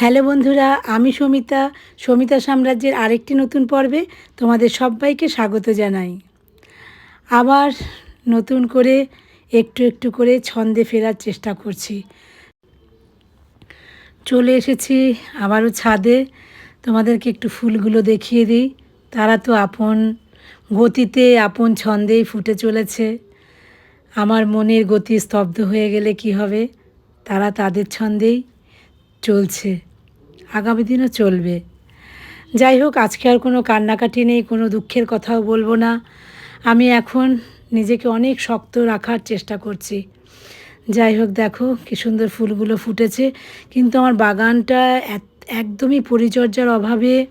Hello বন্ধুরা, আমি সমিতা। সমিতা সাম্রাজ্যের আরেকটি নতুন পর্বে তোমাদের সবাইকে স্বাগত জানাই। আবার নতুন করে একটু একটু করে ছন্দে ফেরার চেষ্টা করছি। চলে এসেছি আবারও ছাদে। তোমাদেরকে একটু ফুলগুলো দেখিয়ে দিই। তারা তো আপন গতিতে, আপন ছন্দেই ফুটে চলেছে। আমার মনের গতি স্তব্ধ হয়ে গেলে কি হবে? তারা তাদের ছন্দেই চলছে। আগামী দিনও চলবে। যাই হোক, আজকে আর কোনো কান্নাকাটি নেই, কোনো দুঃখের কথাও বলব না। আমি এখন নিজেকে অনেক শক্ত রাখার চেষ্টা করছি। যাই হোক, দেখো কি সুন্দর ফুলগুলো ফুটেছে। কিন্তু আমার বাগানটা একদমই পরিচর্যার অভাবে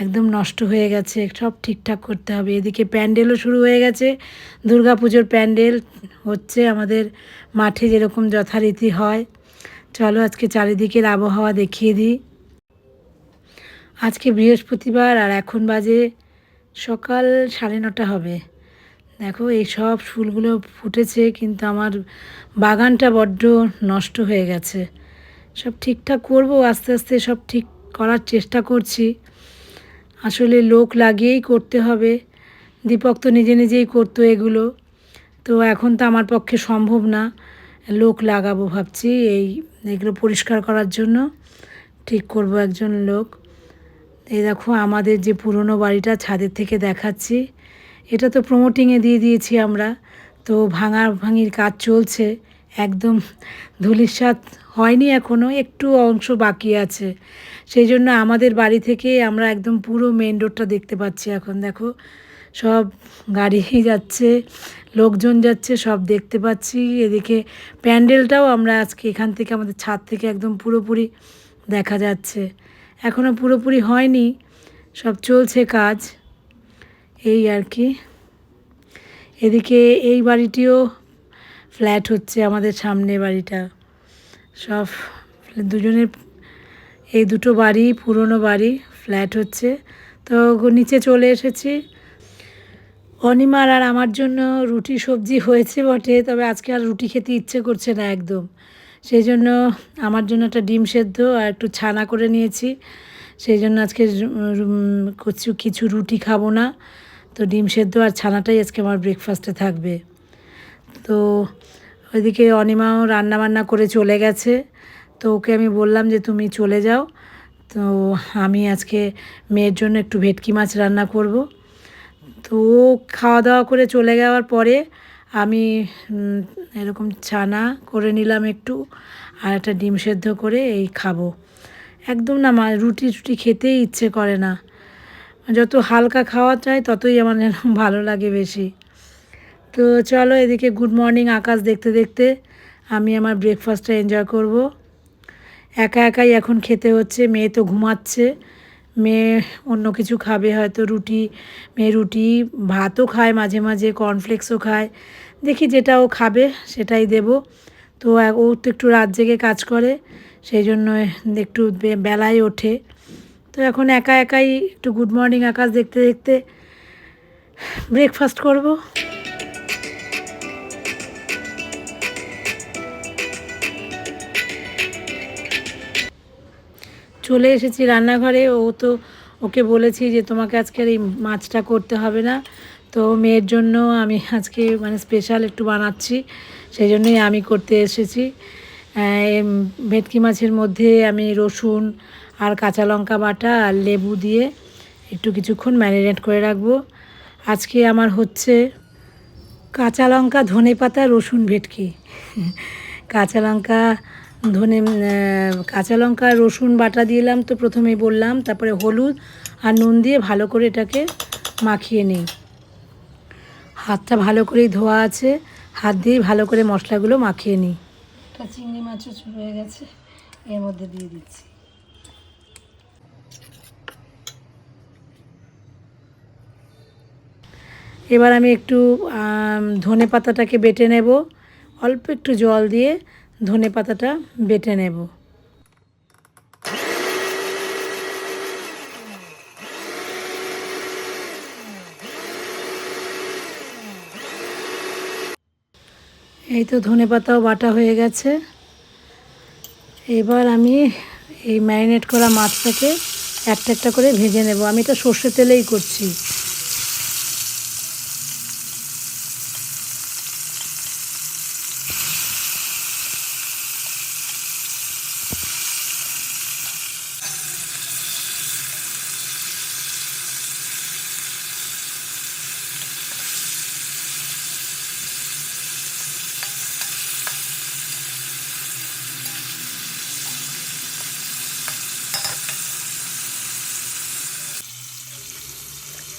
একদম নষ্ট হয়ে গেছে। সব ঠিকঠাক করতে হবে। এদিকে প্যান্ডেলও শুরু হয়ে গেছে। দুর্গাপুজোর প্যান্ডেল হচ্ছে আমাদের মাঠে যেরকম যথারীতি হয়। চলো আজকে চারিদিকের আবহাওয়া দেখিয়ে দিই। আজকে বৃহস্পতিবার আর এখন বাজে সকাল সাড়ে নটা হবে। দেখো এই সব ফুলগুলো ফুটেছে, কিন্তু আমার বাগানটা বড্ড নষ্ট হয়ে গেছে। সব ঠিকঠাক করব, আস্তে আস্তে সব ঠিক করার চেষ্টা করছি। আসলে লোক লাগিয়েই করতে হবে, দীপক তো নিজে নিজেই করতো এগুলো। তো এখন তো আমার পক্ষে সম্ভব না, লোক লাগাবো ভাবছি, এই এগুলো পরিষ্কার করার জন্য ঠিক করব একজন লোক। এই দেখো, আমাদের যে পুরনো বাড়িটা ছাদের থেকে দেখাচ্ছি, এটা তো প্রমোটিংয়ে দিয়ে দিয়েছি আমরা। তো ভাঙার ভাঙির কাজ চলছে, একদম ধুলিস্বাদ হয়নি এখনও একটু অংশ বাকি আছে। সেই জন্য আমাদের বাড়ি থেকে আমরা একদম পুরো মেন রোডটা দেখতে পাচ্ছি এখন, দেখো। সব গাড়ি যাচ্ছে, লোকজন যাচ্ছে, সব দেখতে পাচ্ছি। এদিকে প্যান্ডেলটাও আমরা আজকে এখান থেকে আমাদের ছাদ থেকে একদম পুরোপুরি দেখা যাচ্ছে। এখনও পুরোপুরি হয়নি, সব চলছে কাজ। এই আর কি। এদিকে এই বাড়িটিও ফ্ল্যাট হচ্ছে আমাদের সামনে বাড়িটা। সব দুজনের, এই দুটো বাড়ি, পুরনো বাড়ি, ফ্ল্যাট হচ্ছে। তো নিচে চলে এসেছি। অনিমার আর আমার জন্য রুটি সবজি হয়েছে বটে, তবে আজকে আর রুটি খেতে ইচ্ছে করছে না একদম। সেই জন্য আমার জন্য একটা ডিম সেদ্ধ আর একটু ছানা করে নিয়েছি। সেই জন্য আজকে কিছু কিছু রুটি খাব না। তো ডিম সেদ্ধ আর ছানাটাই আজকে আমার ব্রেকফাস্টে থাকবে। তো ওইদিকে অনিমাও রান্না বান্না করে চলে গেছে। তো ওকে আমি বললাম যে, তুমি চলে যাও। তো আমি আজকে মেয়ের জন্য একটু ভেটকি মাছ রান্না করব। তো ও খাওয়া দাওয়া করে চলে যাওয়ার পরে আমি এরকম ছানা করে নিলাম একটু আর একটা ডিম সেদ্ধ করে এই খাব। একদম না মা, রুটি টুটি খেতেই ইচ্ছে করে না। যত হালকা খাওয়া চাই ততই আমার যেন ভালো লাগে বেশি। তো চলো এদিকে গুড মর্নিং আকাশ দেখতে দেখতে আমি আমার ব্রেকফাস্টটা এনজয় করব। একা একাই এখন খেতে হচ্ছে, মেয়ে তো ঘুমাচ্ছে। মেয়ে অন্য কিছু খাবে হয়তো, রুটি, মেয়ে রুটি, ভাতও খায় মাঝে মাঝে কর্নফ্লেক্সও খায়। দেখি যেটা ও খাবে, সেটাই দেব। তো ও তো একটু রাত জেগে কাজ করে, সেই জন্য একটু বেলায় ওঠে। তো এখন একা একাই একটু গুড মর্নিং আকাশ দেখতে দেখতে ব্রেকফাস্ট করব। চলে এসেছি রান্নাঘরে। ও তো ওকে বলেছি যে, তোমাকে আজকের এই মাছটা করতে হবে না। তো মেয়ের জন্য আমি আজকে মানে স্পেশাল একটু বানাচ্ছি। সেই জন্যই আমি করতে এসেছি। ভেটকি মাছের মধ্যে আমি রসুন আর কাঁচা লঙ্কা বাটা আর লেবু দিয়ে একটু কিছুক্ষণ ম্যারিনেট করে রাখব। আজকে আমার হচ্ছে কাঁচা লঙ্কা ধনে পাতা রসুন ভেটকি। কাঁচা লঙ্কা ধনে কাঁচা লঙ্কা রসুন বাটা দিলাম তো প্রথমেই বললাম তারপরে হলুদ আর নুন দিয়ে ভালো করে এটাকে মাখিয়ে নিই। হাতটা ভালো করেই ধোয়া আছে হাত দিয়েই ভালো করে মশলাগুলো মাখিয়ে নিই। চিংড়ি মাছও হয়ে গেছে এর মধ্যে দিয়ে দিচ্ছি। এবার আমি একটু ধনে পাতাটাকে বেটে নেব অল্প একটু জল দিয়ে ধনে পাতাটা বেটে নেব। এই তো ধনে পাতাও বাটা হয়ে গেছে। এবার আমি এই ম্যারিনেট করা মাছটাকে একটা একটা করে ভেজে নেব। আমি এটা সর্ষে তেলেই করছি।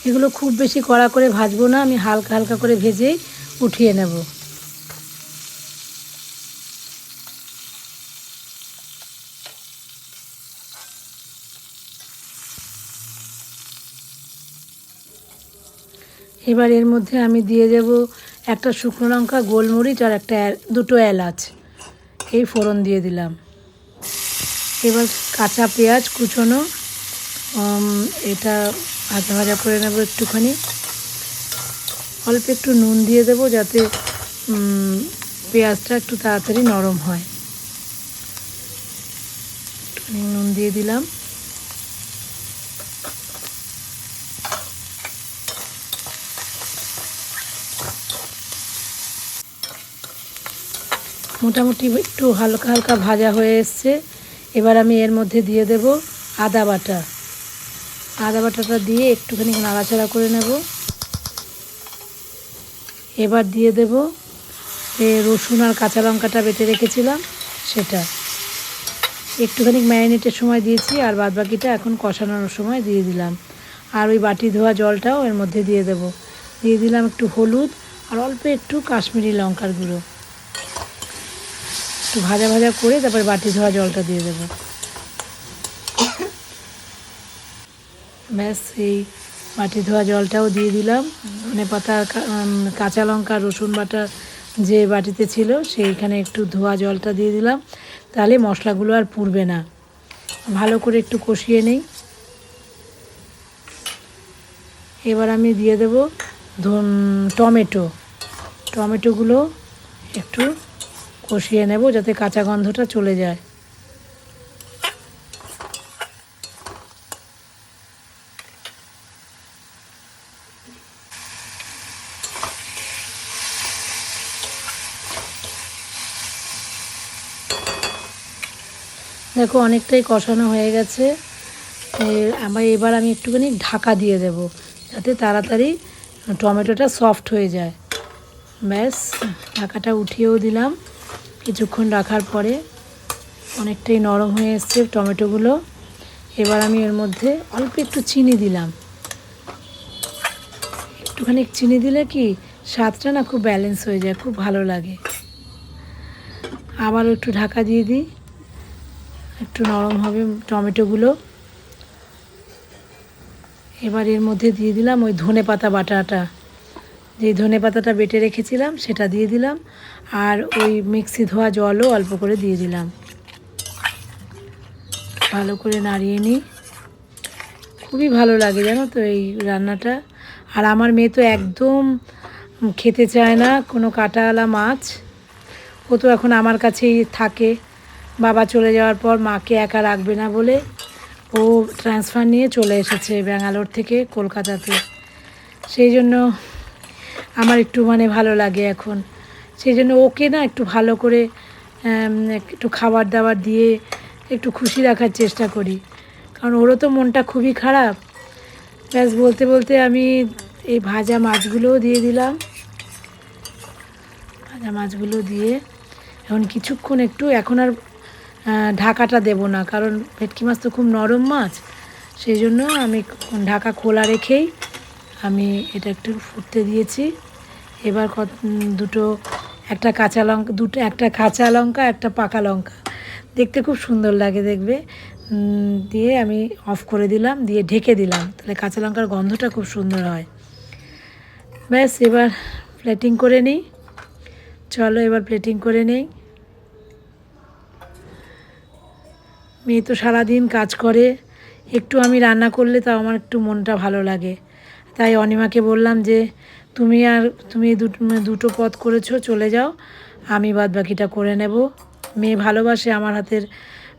এগুলো খুব বেশি কড়া করে ভাজবো না, আমি হালকা হালকা করে ভেজে উঠিয়ে নেব। এবার এর মধ্যে আমি দিয়ে দেব একটা শুকনো লঙ্কা, গোলমরিচ আর একটা দুটো এলাচ। এই ফোড়ন দিয়ে দিলাম। এবার কাঁচা পেঁয়াজ কুচোনো এটা ভাজা ভাজা করে নেব একটুখানি। অল্প একটু নুন দিয়ে দেবো যাতে পেঁয়াজটা একটু তাড়াতাড়ি নরম হয়। একটুখানি নুন দিয়ে দিলাম। মোটামুটি একটু হালকা হালকা ভাজা হয়ে এসছে। এবার আমি এর মধ্যে দিয়ে দেব আদা বাটা। আদা বাটাটা দিয়ে একটুখানি নাড়াচাড়া করে নেব। এবার দিয়ে দেব রসুন আর কাঁচা লঙ্কাটা বেটে রেখেছিলাম সেটা। একটুখানি ম্যারিনেটের সময় দিয়েছি আর বাদ বাকিটা এখন কষানোর সময় দিয়ে দিলাম। আর ওই বাটি ধোয়া জলটাও এর মধ্যে দিয়ে দেব। দিয়ে দিলাম একটু হলুদ আর অল্প একটু কাশ্মীরি লঙ্কার গুঁড়ো। একটু ভাজা ভাজা করে তারপরে বাটি ধোয়া জলটা দিয়ে দেবো। ব্যাস, এই বাটি ধোয়া জলটাও দিয়ে দিলাম। মানে পাতা কাঁচা লঙ্কা, রসুন বাটা যে বাটিতে ছিল, সেইখানে একটু ধোয়া জলটা দিয়ে দিলাম। তাহলে মশলাগুলো আর পুড়বে না। ভালো করে একটু কষিয়ে নেই। এবার আমি দিয়ে দেবো টমেটো। টমেটোগুলো একটু কষিয়ে নেব যাতে কাঁচা গন্ধটা চলে যায়। দেখো, অনেকটাই কষানো হয়ে গেছে। আবার এবার আমি একটুখানি ঢাকা দিয়ে দেব, যাতে তাড়াতাড়ি টমেটোটা সফট হয়ে যায়। ব্যাস, ঢাকাটা উঠিয়েও দিলাম। কিছুক্ষণ রাখার পরে অনেকটাই নরম হয়ে এসছে টমেটোগুলো। এবার আমি এর মধ্যে অল্প একটু চিনি দিলাম। একটুখানি চিনি দিলে কি, স্বাদটা না খুব ব্যালেন্স হয়ে যায়, খুব ভালো লাগে। আবার একটু ঢাকা দিয়ে দিই। একটু নরম হবে টমেটোগুলো। এবার এর মধ্যে দিয়ে দিলাম ওই ধনে পাতা বাটাটা। যে ধনে পাতাটা বেটে রেখেছিলাম, সেটা দিয়ে দিলাম। আর ওই মিক্সি ধোয়া জলও অল্প করে দিয়ে দিলাম। ভালো করে নাড়িয়ে নিই। খুবই ভালো লাগে জানো তো এই রান্নাটা। আর আমার মেয়ে তো একদম খেতে চায় না কোনো কাটাওয়ালা মাছ। ও তো এখন আমার কাছেই থাকে। বাবা চলে যাওয়ার পর মাকে একা রাখবে না বলে ও ট্রান্সফার নিয়ে চলে এসেছে ব্যাঙ্গালোর থেকে কলকাতাতে। সেই জন্য আমার একটু মানে ভালো লাগে এখন। সেই জন্য ওকে না একটু ভালো করে একটু খাবার দাবার দিয়ে একটু খুশি রাখার চেষ্টা করি। কারণ ওরও তো মনটা খুবই খারাপ। ব্যাস বলতে বলতে আমি এই ভাজা মাছগুলোও দিয়ে দিলাম। ভাজা মাছগুলো দিয়ে এখন কিছুক্ষণ একটু, এখন আর ঢাকাটা দেব না, কারণ ভেটকি মাছ তো খুব নরম মাছ, সেই জন্য আমি ঢাকা খোলা রেখেই আমি এটা একটু ফুটতে দিয়েছি। এবার কত দুটো, একটা কাঁচা লঙ্কা, দুটো, একটা কাঁচা লঙ্কা, একটা পাকা লঙ্কা। দেখতে খুব সুন্দর লাগে দেখবে। দিয়ে আমি অফ করে দিলাম, দিয়ে ঢেকে দিলাম, তাহলে কাঁচা লঙ্কার গন্ধটা খুব সুন্দর হয়। ব্যাস, এবার প্লেটিং করে নিই। চলো এবার প্লেটিং করে নেই। মেয়ে তো সারাদিন কাজ করে। একটু আমি রান্না করলে তাও আমার একটু মনটা ভালো লাগে। তাই অনিমাকে বললাম যে, তুমি আর, তুমি দুটো দুটো পদ করেছ, চলে যাও। আমি বাদ বাকিটা করে নেব। মেয়ে ভালোবাসে আমার হাতের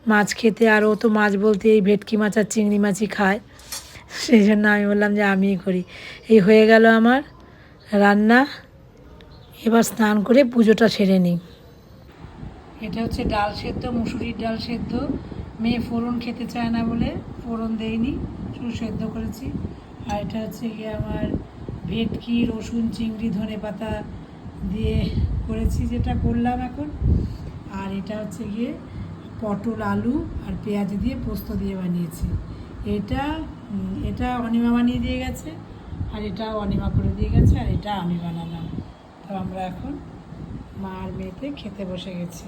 মাছ খেতে, আর ও তো মাছ বলতে এই ভেটকি মাছ আর চিংড়ি মাছই খায়। সেই জন্য আমি বললাম যে, আমিই করি। এই হয়ে গেল আমার রান্না। এবার স্নান করে পুজোটা সেরে নিই। এটা হচ্ছে ডাল সেদ্ধ, মুসুরির ডাল সেদ্ধ। মেয়ে ফোড়ন খেতে চায় না বলে ফোড়ন দেইনি শুধু সেদ্ধ করেছি। আর এটা হচ্ছে গিয়ে আমার ভেটকি রসুন, চিংড়ি, ধনে পাতা দিয়ে করেছি যেটা করলাম এখন। আর এটা হচ্ছে গিয়ে পটল, আলু আর পেঁয়াজ দিয়ে পোস্ত দিয়ে বানিয়েছি। এটা এটা অনিমা বানিয়ে দিয়ে গেছে আর এটা অনিমা করে দিয়ে গেছে আর এটা আমি বানালাম। তো আমরা এখন মা আর মেয়েতে খেতে বসে গেছি।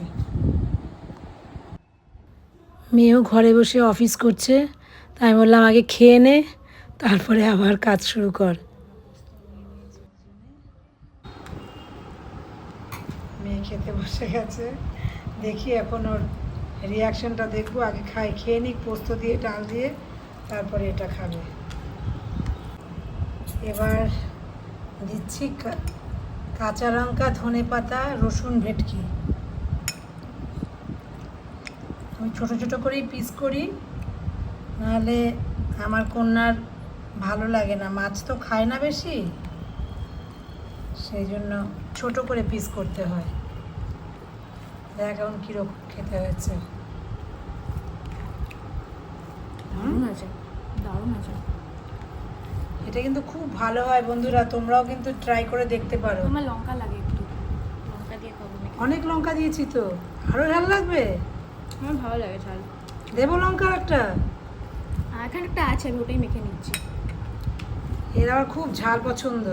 মেয়েও ঘরে বসে অফিস করছে। তাই বললাম, আগে খেয়ে নে, তারপরে আবার কাজ শুরু কর। মেয়ে খেতে বসে গেছে। দেখি এখন ওর রিয়াকশনটা দেখব। আগে খাই, খেয়ে নিক, পোস্ত দিয়ে, ডাল দিয়ে, তারপরে এটা খাবে। এবার দিচ্ছি কাঁচা লঙ্কা ধনে পাতা রসুন ভেটকি। আমি ছোট ছোট করেই পিস করি। নাহলে আমার কন্যার ভালো লাগে না। মাছ তো খায় না বেশি। সেই জন্য ছোট করে পিস করতে হয়। দেখ এখন কীরকম খেতে হয়েছে। দারুণ আছে দারুণ আছে এটা কিন্তু খুব ভালো হয় বন্ধুরা। তোমরাও কিন্তু ট্রাই করে দেখতে পারো। আমার লঙ্কা লাগে একটু। লঙ্কা দিয়ে অনেক লঙ্কা দিয়েছি তো। আরও ঝাল লাগবে? আমার ভালো লাগে ঝাল। দেবো লঙ্কা একটা? এখানে একটা আছে আমি ওটাই মেখে নিচ্ছি। এর আবার খুব ঝাল পছন্দ।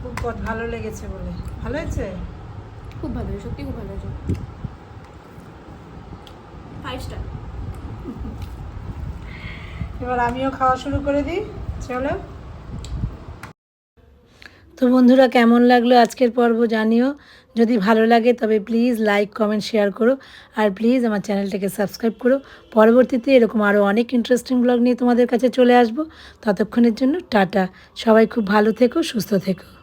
খুব ভালো লেগেছে বলে। ভালো হয়েছে? খুব ভালো হয়েছে সত্যি খুব ভালো হয়েছে। ফাইভ স্টার এবার আমিও খাওয়া শুরু করে দিই। চলো। তো বন্ধুরা কেমন লাগল আজকের পর্ব জানিও? যদি ভালো লাগে, তবে প্লিজ লাইক কমেন্ট শেয়ার করো। আর প্লিজ আমার চ্যানেলটাকে সাবস্ক্রাইব করো। পরবর্তীতে এরকম আরও অনেক ইন্টারেস্টিং ব্লগ নিয়ে তোমাদের কাছে চলে আসব। ততক্ষণের জন্য টাটা। সবাই খুব ভালো থেকো, সুস্থ থেকো।